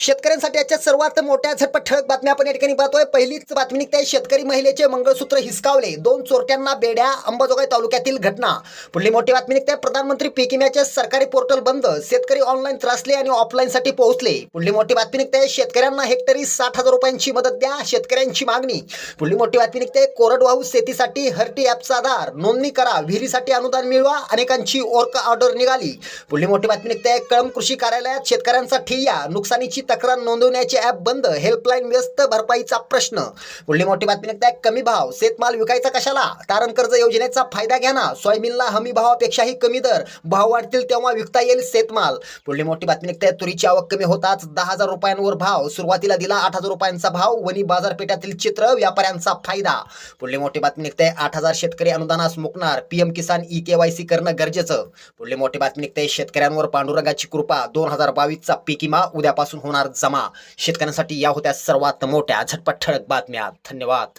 शेतकऱ्यांसाठी आजच्या सर्वात मोठ्या झटपट ठळक बातम्या आपण या ठिकाणी पाहतोय. पहिलीच बातमी निघते शेतकरी महिलेचे मंगळसूत्र हिसकावले. दोन चोरट्यांना बेड्या अंबाजोगाई तालुक्यातील घटना. पुढली मोठी बातमी निघते प्रधानमंत्री पीक विम्याचे सरकारी पोर्टल बंद. शेतकरी ऑनलाईन त्रासले आणि ऑफलाईन साठी पोहोचले. पुढली मोठी बातमी निघते शेतकऱ्यांना हेक्टरी साठ हजार रुपयांची मदत द्या शेतकऱ्यांची मागणी. पुढली मोठी बातमी निघते कोरडवाहू शेतीसाठी हर्टी ॲपचा आधार. नोंदणी करा विहिरीसाठी अनुदान मिळवा अनेकांची ओरक ऑर्डर निघाली. पुढली मोठी बातमी निघते कळम कृषी कार्यालयात शेतकऱ्यांसाठी या नुकसानीची तक्रार नोंदवण्याचे ॲप बंद. हेल्पलाईन व्यस्त भरपाईचा प्रश्न. पुढली मोठी बातमी निघते कमी भाव. शेतमाल विकायचा कशाला? तारण कर्ज योजनेचा फायदा घ्या ना. सोयाबीनला हमी भावापेक्षाही कमी दर. भाव वाढतील तेव्हा विकता येईल शेतमाल. पुढली मोठी बातमी निघताय तुरीची आवक कमी होताच दहा हजार रुपयांवर भाव. सुरुवातीला दिला आठ हजार रुपयांचा भाव. वणी बाजारपेठातील चित्र व्यापाऱ्यांचा फायदा. पुढली मोठी बातमी निघते आठ हजार शेतकरी अनुदानास मुकणार. पीएम किसान ई केवायसी करणं गरजेचं. पुढली मोठी बातमी निघते शेतकऱ्यांवर पांडुरंगाची कृपा. दोन हजार बावीसचा पीक विमा उद्यापासून होणार जमा. शेतकऱ्यांसाठी या होत्या सर्वात मोठ्या झटपट ठळक बातम्या. धन्यवाद.